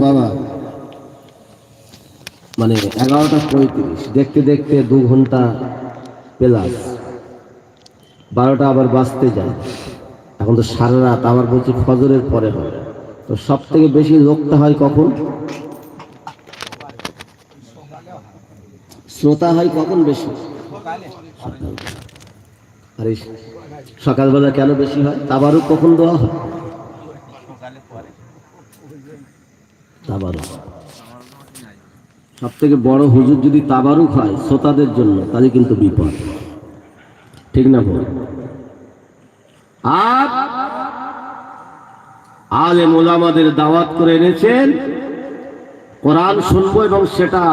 বাবা। মানে এগারোটা পঁয়ত্রিশ, দেখতে দেখতে দু ঘণ্টা প্লাস। বারোটা আবার বাঁচতে যায়। এখন তো সারা রাত আবার বলছি ফজরের পরে হয়। তো সব থেকে বেশি লোকটা হয় কখন? শ্রোতা হয় কখন বেশি? আর, সকালবেলা কেন বেশি হয়? তাবারও কখন দেওয়া হয়? তাবারুক। সব থেকে বড় হুজুর যদি তাবারুক হয় শ্রোতাদের জন্য, তাহলে কিন্তু বিপদ। ঠিক না বল আর আলে মোলামাদের দাওয়াত করে এনেছেন, কোরআন শুনব এবং সেটা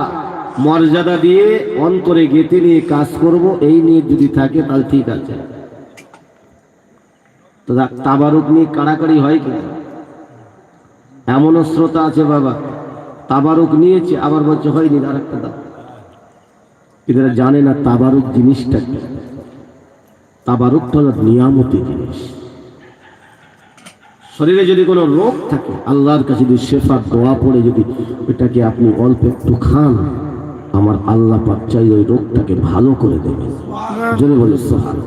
মর্যাদা দিয়ে অন্তরে গেতে নিয়ে কাজ করব, এই নিয়ে যদি থাকে তাহলে ঠিক আছে। তাবারুক নিয়ে কাড়াকাড়ি হয় কি এমনও শ্রোতা আছে বাবা। তাবারুক নিয়েছে আবার বলছে হয়নি আর একটা দাও। এরা জানে না তাবারুক জিনিসটা কি। তাবারুকটা হলো নিয়ামতি জিনিস। শরীরে যদি কোনো রোগ থাকে আল্লাহর কাছে যদি শেফার দোয়া পড়ে যদি এটাকে আপনি অল্প একটু খান আমার আল্লাহ পাক চাই ওই রোগটাকে ভালো করে দেবে জোরে বলে সোহান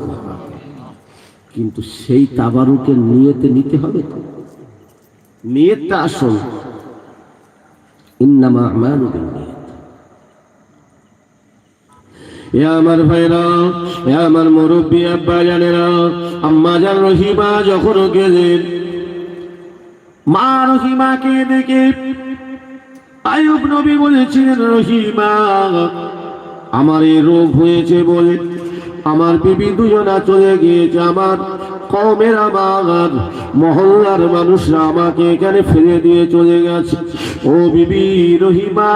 কিন্তু সেই তাবারুকের নিয়েতে নিতে হবে তো। নিয়তটা আসল। ইন্নামা আমালু বিন্নিয়াত এ আমার ভাইরা আমার মুরব্বী আব্বা জানেরা আম্মা জান রহিমা যখন গেলেন, মা রহিমাকে দেখে আয়ুব নবী বলেছিলেন, রহিমা, আমার এই রোগ হয়েছে বলে আমার বিবি দুজনা চলে গিয়েছে, আমার কমের আমার মহল্লার মানুষরা আমাকে এখানে ফিরে দিয়ে চলে গেছে। ও বিবি রহিমা,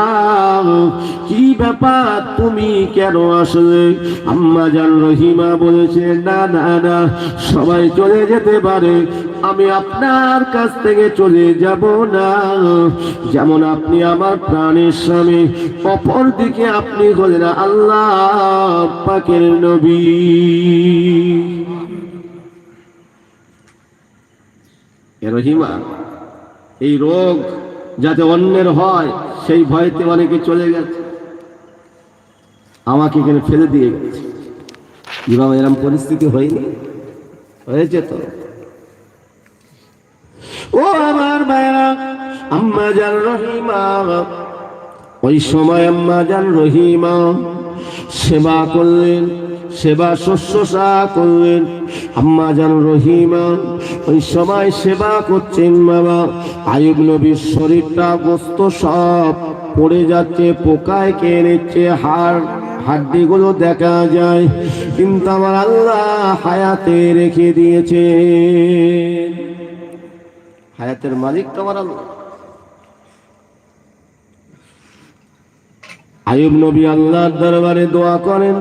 কি ব্যাপার? তুমি কেন আসলে? আম্মা জান রহিমা বলেছে, না না না, সবাই চলে যেতে পারে। আমি আপনার কাছ থেকে চলে যাব না। যেমন আপনি আমার প্রাণের স্বামী অপর দিকে আপনি হলেন আল্লাহ পাকের নবী এ রহিমা এই রোগ যাতে অন্যের হয়, সেই ভয়তে অনেকে চলে গেছে। আমাকে এখানে ফেলে দিয়ে গেছে। বাবা এরম পরিস্থিতি হয়নি? হয়েছে তো। ও আমার মায়েরা, আম্মা জান রহিমা। ওই সময় আম্মা জান রহিমা সেবা করলেন, সেবা শুশ্রূষা করলেন। আম্মা জান রহিমা ওই সময় সেবা করছেন বাবা। আয়ুব নবীর শরীরটা গোস্ত সব পড়ে যাচ্ছে, পোকায় কে নিচ্ছে, হাড়, হাড্ডিগুলো দেখা যায়। কিন্তু আমার আল্লাহ হায়াতে রেখে দিয়েছে হায়াতের মালিক তোমার আল্লাহ। আয়ুব নবী আল্লাহর দরবারে দোয়া করেন।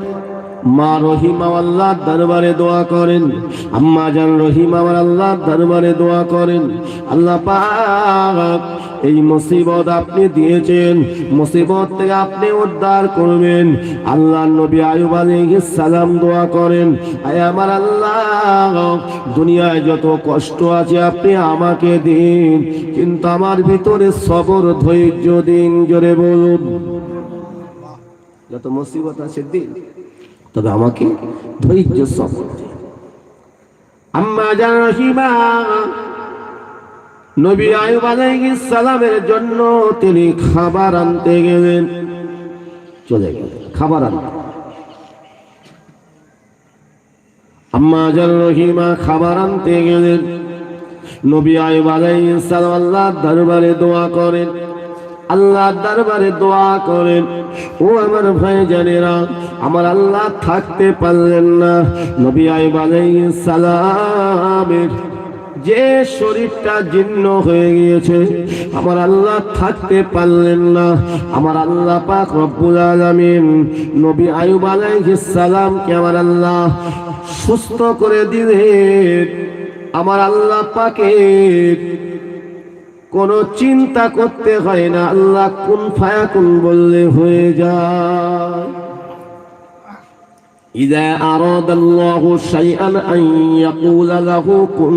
মা রহিমা আল্লাহর দরবারে দোয়া করেন। আম্মা জান রহিমা আমার আল্লাহর দরবারে দোয়া করেন। আল্লাহ পাক এই মুসিবত আপনি দিয়েছেন। মুসিবত থেকে আপনি উদ্ধার করবেন। আল্লাহ নবী আয়ুব আলাইহিস সালাম দোয়া করেন, আয় আমার আল্লাহ, দুনিয়ায় যত কষ্ট আছে আপনি আমাকে দিন, কিন্তু আমার ভিতরে সবর, ধৈর্য দিন। জোরে বলুন। যত মুসিবত আছে দিন। তবে আমাকে ধৈর্য সবর আম্মা জান নবী আয়ুব আলাইহিস সালামের জন্য তিনি খাবার আনতে গেলেন। চলে গেলেন খাবার আনতে। আম্মা জান রহিমা খাবার আনতে গেলেন। নবী আয়ুব আলাইহিস সালাম আল্লাহর দরবারে দোয়া করেন। আল্লাহর দরবারে দোয়া করেন। ও আমার ভাই জানেরা আমার আল্লাহ থাকতে পারলেন না। নবী আলাইহিস সালামের যে শরীরটা জীর্ণ হয়ে গিয়েছে, আমার আল্লাহ থাকতে পারলেন না। আমার আল্লাহ পাক রব্বুল আলামিন নবী আয়ুব আলাইহিস আমার আল্লাহ সুস্থ করে দিলেন। আমার আল্লাহ পাকের কোনো চিন্তা করতে হয় না আল্লাহ কোন ফায়া কোন বললে হয়ে যায় إذا أراد الله شيئا أن يقول له كن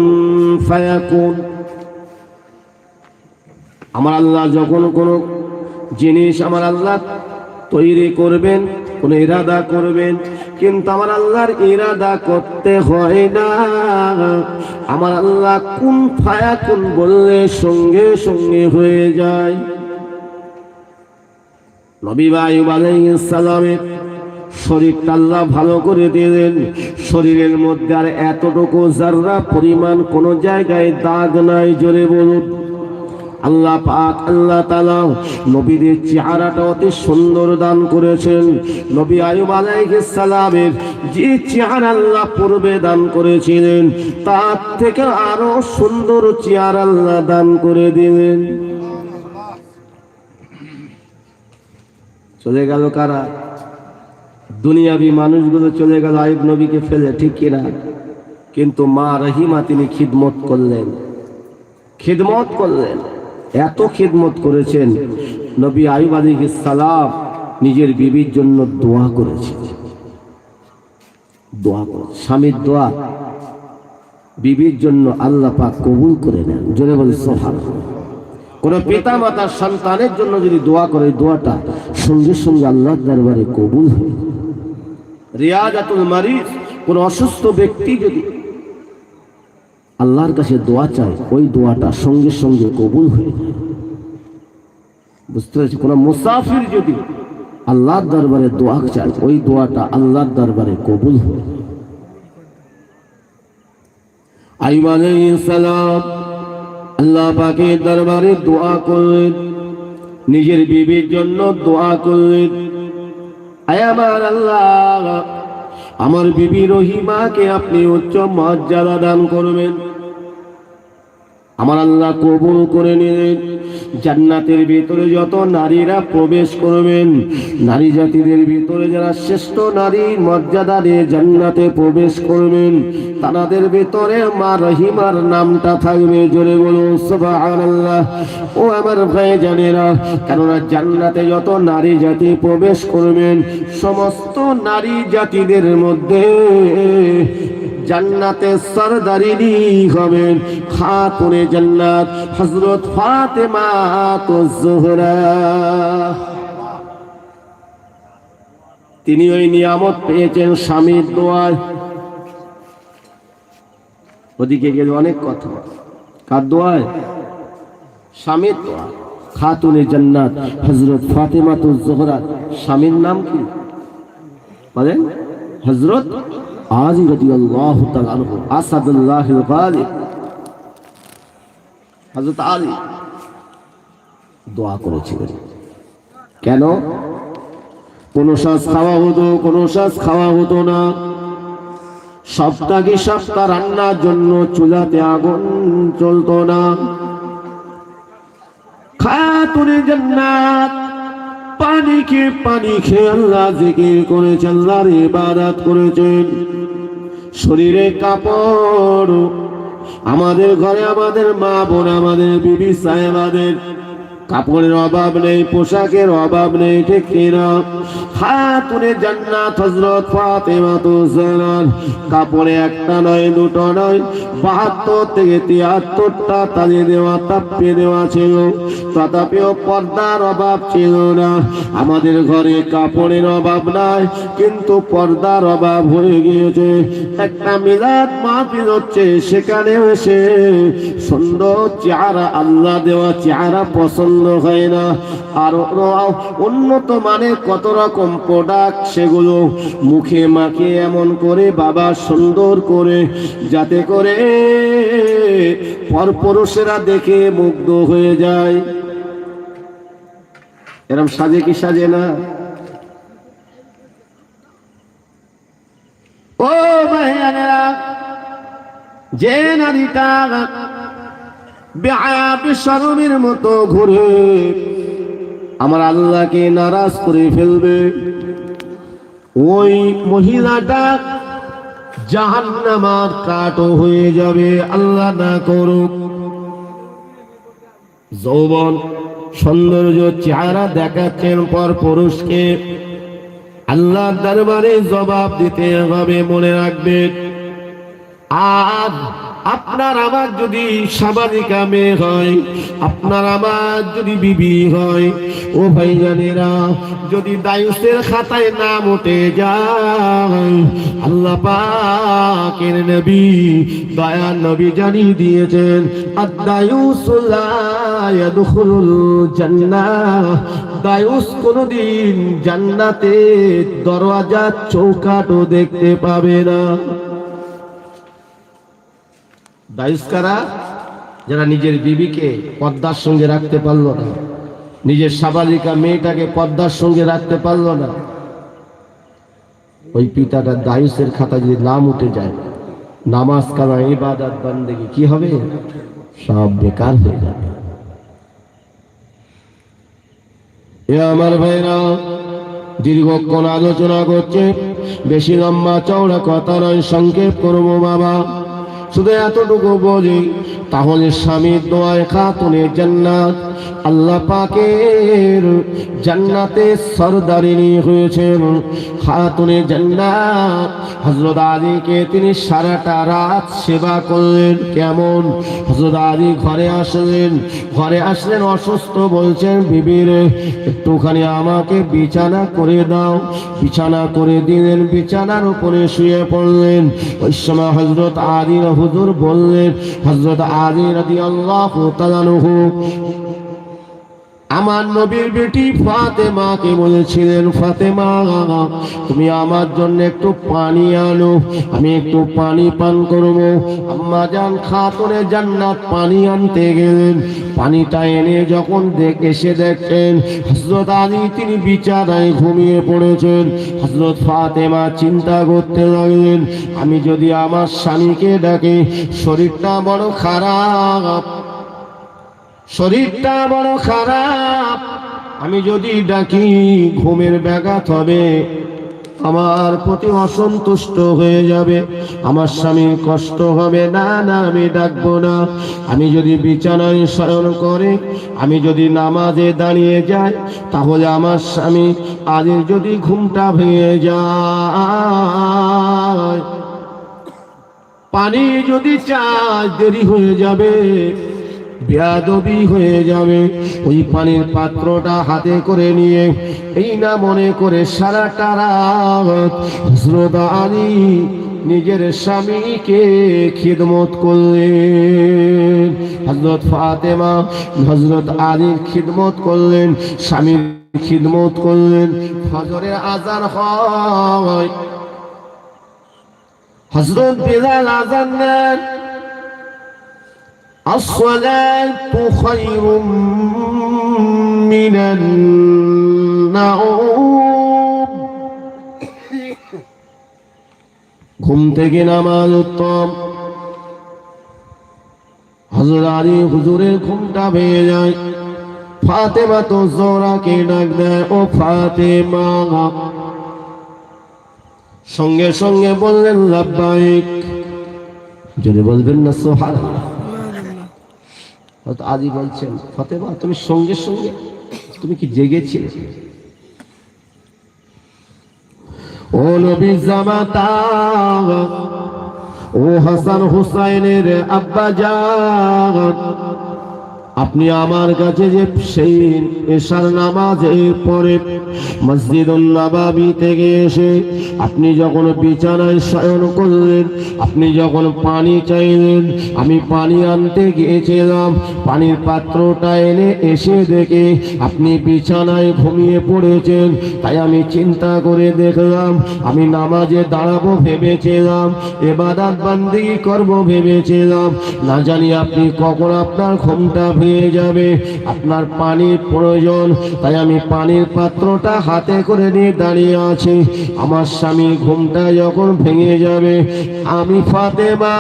فيكون আমার আল্লাহ যখন কোনো জিনিস আমার আল্লাহ তৈরি করবেন, কোন ইরাদা করবেন। কিন্তু আমার আল্লাহর ইরাদা করতে হয় না। আমার আল্লাহ কোন ফায়া, কোন বললে সঙ্গে সঙ্গে হয়ে যায়। নবী আলাইহিস সালামের শরীরটা আল্লাহ ভালো করে দিলেন। শরীরের মধ্যে আর এতটুকু জাররা পরিমাণ কোন জায়গায় দাগ নাই, জোরে বলুন। আল্লাহ পাক, আল্লাহ তালা নবীদের চেহারাটা অতি সুন্দর দান করেছেন। নবী আয়ুব আলাইহিস সালামের যে চেহারা আল্লাহ পূর্বে দান করেছিলেন, তার থেকে আরও সুন্দর চেহারা আল্লাহ দান করে দিলেন। চলে গেল কারা? দুনিয়াবি মানুষগুলো চলে গেল আয়ুব নবীকে ফেলে, ঠিক কিনা? কিন্তু মা রহিমা তিনি খিদমত করলেন। খিদমত করলেন। এত খিদমত করেছেন। নবী আয়ুব আলী সালাম নিজের বিবির জন্য দোয়া করেছেন। দোয়া করে স্বামীর দোয়া বিবির জন্য আল্লাহ পাক কবুল করে নেন। জোরে বলে সোহান কোন পিতা মাতার সন্তানের জন্য যদি দোয়া করে দোয়াটা সঙ্গে সঙ্গে আল্লাহ দরবারে কবুল হয় রিয়াজাতুল মারিজ কোন অসুস্থ ব্যক্তি যদি আল্লাহর কাছে দোয়া চায় ওই দোয়াটা সঙ্গে সঙ্গে কবুল হয়ে বুঝতে পারছি কোন মুসাফির যদি আল্লাহর দরবারে দোয়া চায়, ওই দোয়াটা আল্লাহর দরবারে কবুল হয়ে আল্লাহ দরবারে দোয়া নিজের বিবির জন্য দোয়া করলেন। আমার আল্লাহ, আমার বিবি রহিমাকে আপনি উচ্চ মর্যাদা দান করবেন। আমার আল্লাহ কবুল করে নিলেন। জান্নাতের ভিতরে যত নারীরা প্রবেশ করবেন, নারী জাতিদের ভিতরে যারা শ্রেষ্ঠ নারীর মর্যাদা দিয়ে জান্নাতে প্রবেশ করবেন, তাদের ভিতরে মা রহিমার নামটা থাকবে। জোরে বলুন, সুবহানাল্লাহ। ও আমার ভাই জানেরা কেননা জান্নাতে যত নারী জাতি প্রবেশ করবেন, সমস্ত নারী জাতিদের মধ্যে জান্নাতে সরদারিনী হবেন। খাতুনে জান্নাত হযরত ফাতেমা তো জোহরা। তিনি ওই নিয়ামত পেয়েছেন স্বামীর দোয়ায়। ওদিকে গেলে অনেক কথা। কার দোয়ায়? স্বামীর দোয়া। খাতুনে জান্নাত হযরত ফাতেমা তো জোহরা। স্বামীর নাম কি? বলেন। হযরত আলী আনহু আসাদুল্লাহিল গালিব হযরত আলী দোয়া করেছিলেন। কেন? কোন শ্বাস খাওয়া হতো, কোন শ্বাস খাওয়া হতো না। সপ্তাহে সপ্তাহ রান্নার জন্য চুলাতে আগুন চলতো না। খাতুনে জান্নাত পানি খেয়ে পানি খেয়ে আল্লাহ জিকির করেছেন আল্লাহর ইবাদত করেছেন শরীরে কাপড়, আমাদের ঘরে আমাদের মা বোন, আমাদের বিবি সাহেবাদের কাপড়ের অভাব নেই, পোশাকের অভাব নেই, ঠিক কিনা? হাতুনে জান্নাত হযরত ফাতেমা তো জানান, কাপড়ে একটা নয়, দুটো নয়, বাহাত্তর থেকে তিয়াত্তরটা তালি দেওয়া তাপিয়ে দেওয়া ছিল। তথাপিও পর্দার অভাব ছিল না। আমাদের ঘরে কাপড়ের অভাব নাই, কিন্তু পর্দার অভাব হয়ে গিয়েছে। একটা মিলাদ মাহফিল হচ্ছে সেখানে এসে সুন্দর চেহারা, আল্লাহ দেওয়া চেহারা পছন্দ হয় না। আর উন্নত মানের কত রকম প্রোডাক্ট সেগুলো মুখে মাখে এমন করে বাবা সুন্দর করে যাতে করে পরপুরুষেরা দেখে মুগ্ধ হয়ে যায়। এরম সাজে কি সাজে না? ও ভাইয়ানেরা, যে নারীটা বেহায়া বেশরমের মতো ঘুরে আমার আল্লাহকে নারাজ করে ফেলবে। ওই মহিলাটা জাহান্নামার কাটো হয়ে যাবে, আল্লাহ না করুক। যৌবন, সৌন্দর্য, চেহারা দেখাচ্ছেন পর পুরুষকে। আল্লাহ দরবারে জবাব দিতে হবে, মনে রাখবে আর আপনার আমার যদি সামাজিকা মেয়ে হয়, আপনার আমার যদি বিবি হয়, ও ভাইজানেরা, যদি দায়ুসের খাতায় নাম উঠে যায়, আল্লাহ পাকের নবী দয়া নবী জানিয়ে দিয়েছেন দায়ুস কোনদিন জান্নাতে দরওয়াজা চৌকাটও দেখতে পাবে না। দায়ুস যারা নিজের বিবিকে পদ্মার সঙ্গে রাখতে পারল না, নিজের সাবালিকা মেয়েটাকে পদ্মার সঙ্গে রাখতে পারল না, ওই পিতাটা দায়ুসের খাতা যদি নাম উঠে যায়, নামাজ কামা ইবাদত বান্দেগি কি হবে? সব বেকার হয়ে যাবে। এ আমার ভাইরা, দীর্ঘক্ষণ আলোচনা করছে, বেশি লম্বা চওড়া কথা নয়, সংক্ষেপ করব বাবা। শুধু এতটুকু বলি, তাহলে স্বামীর দোয়ায় খাতুনের জান্নাত, আল্লাহ পাকের জান্নাতে সরদারিনী হয়েছেন। খাতুনে জান্নাত হজরত আলীকে তিনি সারাটা রাত সেবা করলেন। কেমন? হজরত আলী ঘরে আসলেন। ঘরে আসলেন অসুস্থ, বলছেন, বিবির, একটুখানি আমাকে বিছানা করে দাও। বিছানা করে দিলেন, বিছানার উপরে শুয়ে পড়লেন। ওই সময় হজরত আলীর হুজুর বললেন হজরত আলী রাদিয়াল্লাহু আল্লাহ আমার নবীর বেটি ফাতেমাকে বলেছিলেন, ফাতেমা, তুমি আমার জন্য একটু পানি আনো, আমি একটু পানি পান করব। আম্মা জান খাতুনে জান্নাত পানি আনতে গেলেন। পানিটা এনে যখন দেখ, এসে দেখেন হজরত আলী তিনি বিছানায় ঘুমিয়ে পড়েছেন। হজরত ফাতেমা চিন্তা করতে লাগলেন, আমি যদি আমার স্বামীকে ডাকে, শরীরটা বড় খারাপ। শরীরটা বড় খারাপ। আমি যদি ডাকি, ঘুমের ব্যাঘাত হবে, আমার প্রতি অসন্তুষ্ট হয়ে যাবে। আমার স্বামীর কষ্ট হবে। না না, আমি ডাকবো না। আমি যদি বিছানায় শয়ন করে, আমি যদি নামাজে দাঁড়িয়ে যাই, তাহলে আমার স্বামী আজের যদি ঘুমটা ভেঙে যায়। পানি যদি চাই দেরি হয়ে যাবে। বেয়াদবি হয়ে যাবে। ওই পানির পাত্রটা হাতে করে নিয়ে, এই না মনে করে সারাটা রাত আলী নিজের স্বামীকে খিদমত করলেন। হজরত ফাতেমা হজরত আলীর খিদমত করলেন, স্বামীর খিদমত করলেন। ফজরের আজান হয়। হজরত বেলাল আজান দেন الصلاة خير من النوم ঘুম থেকে নামাজ উত্তম হজর আলী হুজুরের ঘুমটা ভেঙে যায় ফাতেমা তো জোরাকে ডাক দেয় ও ফাতেমা সঙ্গে সঙ্গে বললেন লাব্বাইক যদি বলবেন না সোহার আদি বলছেন ফতেবা তুমি সঙ্গে সঙ্গে, তুমি কি জেগেছিলে? ও নবী জামাতা, ও হাসান হুসাইনের আব্বা জান আপনি আমার কাছে যে সেই এশার নামাজের পরে মসজিদুল নবাবি থেকে এসে আপনি যখন বিছানায় শয়ন করলেন, আপনি যখন পানি চাইলেন, আমি পানি আনতে গিয়েছিলাম, পানির পাত্রটা এনে এসে দেখে আপনি বিছানায় ঘুমিয়ে পড়েছেন। তাই আমি চিন্তা করে দেখলাম, আমি নামাজে দাঁড়াবো ভেবেছিলাম, এবাদাত বান্দি করব ভেবেছিলাম। না জানি আপনি কখন আপনার ঘুমটা ভেঙে যাবে। আপনার পানির প্রয়োজন, তাই আমি পানির পাত্রটা হাতে করে নিয়ে দাঁড়িয়ে আছি। আমার স্বামী ঘুমটা যখন ভেঙে যাবে, আমি ফাতেমা,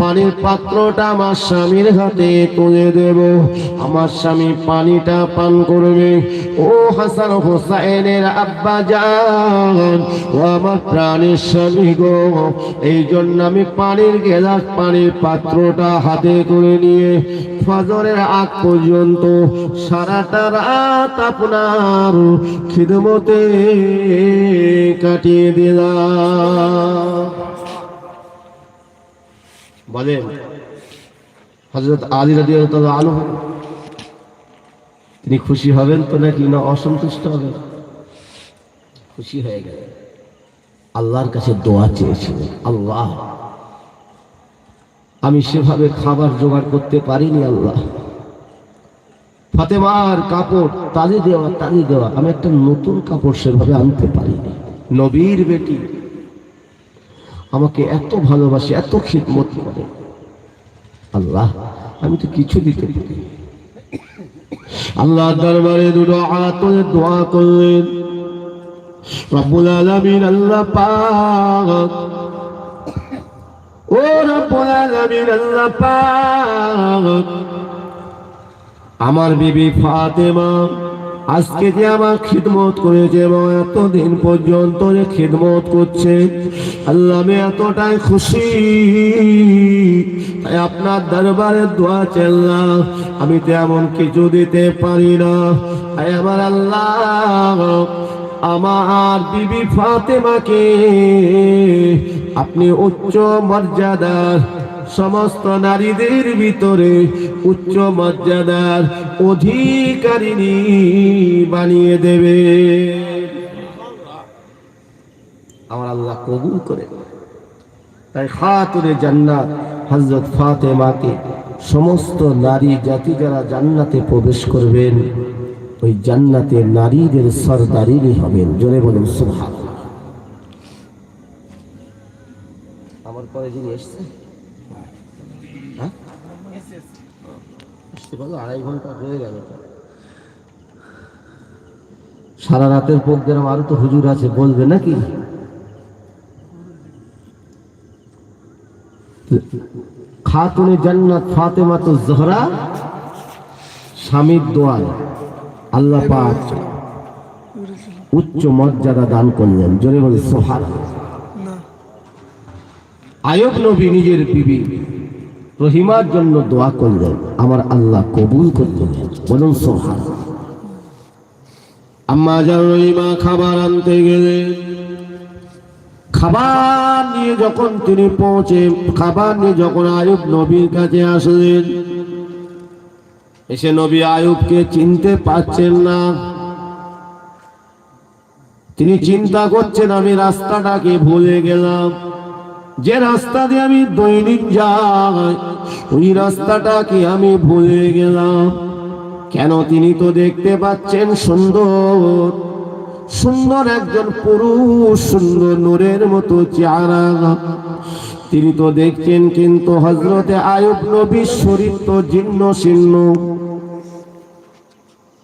পানির পাত্রটা আমার স্বামীর হাতে তুলে দেব। আমার স্বামী পানিটা পান করবে। ও হাসান হোসাইনের আব্বা যান ও আমার প্রাণের স্বামী গো। এই জন্য আমি পানির গেলাস, পানির পাত্রটা হাতে করে নিয়ে ফজরের আগ পর্যন্ত সারাটা রাত আপনার খিদমতে কাটিয়ে দিলাম। বলেন হজরত আলী রাজি আলু তিনি খুশি হবেন তো নাকি না অসন্তুষ্ট হবেন? খুশি হয়ে গেল আল্লাহর কাছে দোয়া চেয়েছিলেন, আল্লাহ। আমি সেভাবে খাবার জোগাড় করতে পারিনি আল্লাহ। ফাতেমার কাপড় তালি দেওয়া তালি দেওয়া, আমি একটা নতুন কাপড় সেভাবে আনতে পারিনি। নবীর বেটি আমাকে এত ভালোবাসে, এত খিদমত করে। আল্লাহ, আমি তো কিছু দিতে পারি আল্লাহ দরবারে দুটো হাত তুলে দোয়া করলেন, রব্বুল আলামিন, আল্লাহ পাক আল্লাহ আমার বিবি ফাতেমা আজকে যে আমার খিদমত করেছে এবং এতদিন পর্যন্ত যে খিদমত করছে, আল্লাহ আমি এতটাই খুশি। তাই আপনার দরবারে দোয়া চাইলাম, আমি তো এমন কিছু দিতে পারি না। তাই আমার আল্লাহ, আমার বিবি ফাতেমাকে আপনি উচ্চ মর্যাদার সমস্ত নারীদের ভিতরে উচ্চ মর্যাদার অধিকারিণী বানিয়ে দেবে। আমার আল্লাহ কবুল করে। তাই খাতুরে জান্নাত হজরত ফাতেমাকে সমস্ত নারী জাতি যারা জান্নাতে প্রবেশ করবেন, ওই জান্নাতে নারীদের সরদারিনী হবেন। জোরে বলুন সুভাষ এসছে। হ্যাঁ? আড়াই ঘণ্টা হয়ে গেল। সারা রাতের প্রোগ্রাম আরও তো হুজুর আছে, বলবে নাকি? খাতুনে জান্নাত ফাতেমা তো জহরা, স্বামীর দোয়াল আল্লাহ পাক উচ্চ মর্যাদা দান করলেন। জোরে বলে সোহার আয়ব নবী নিজের বিবি রহিমার জন্য দোয়া করলেন। আমার আল্লাহ কবুল করলেন। বলুন সোহার আম্মা যার রহিমা খাবার আনতে গেলেন খাবার নিয়ে যখন তিনি পৌঁছে, খাবার নিয়ে যখন আয়ুব নবীর কাছে আসলেন, এসে নবী আয়ুবকে চিনতে পারছেন না। তিনি চিন্তা করছেন, আমি রাস্তাটাকে ভুলে গেলাম। যে রাস্তা দিয়ে আমি দৈনিক যাই, ওই রাস্তাটাকে আমি ভুলে গেলাম? কেন তিনি তো দেখতে পাচ্ছেন সুন্দর? সুন্দর একজন পুরুষ, সুন্দর নূরের মতো চেহারা। তিনি তো দেখছেন কিন্তু হজরতে আয়ুব নবীর শরীর তো জীর্ণ শীর্ণ।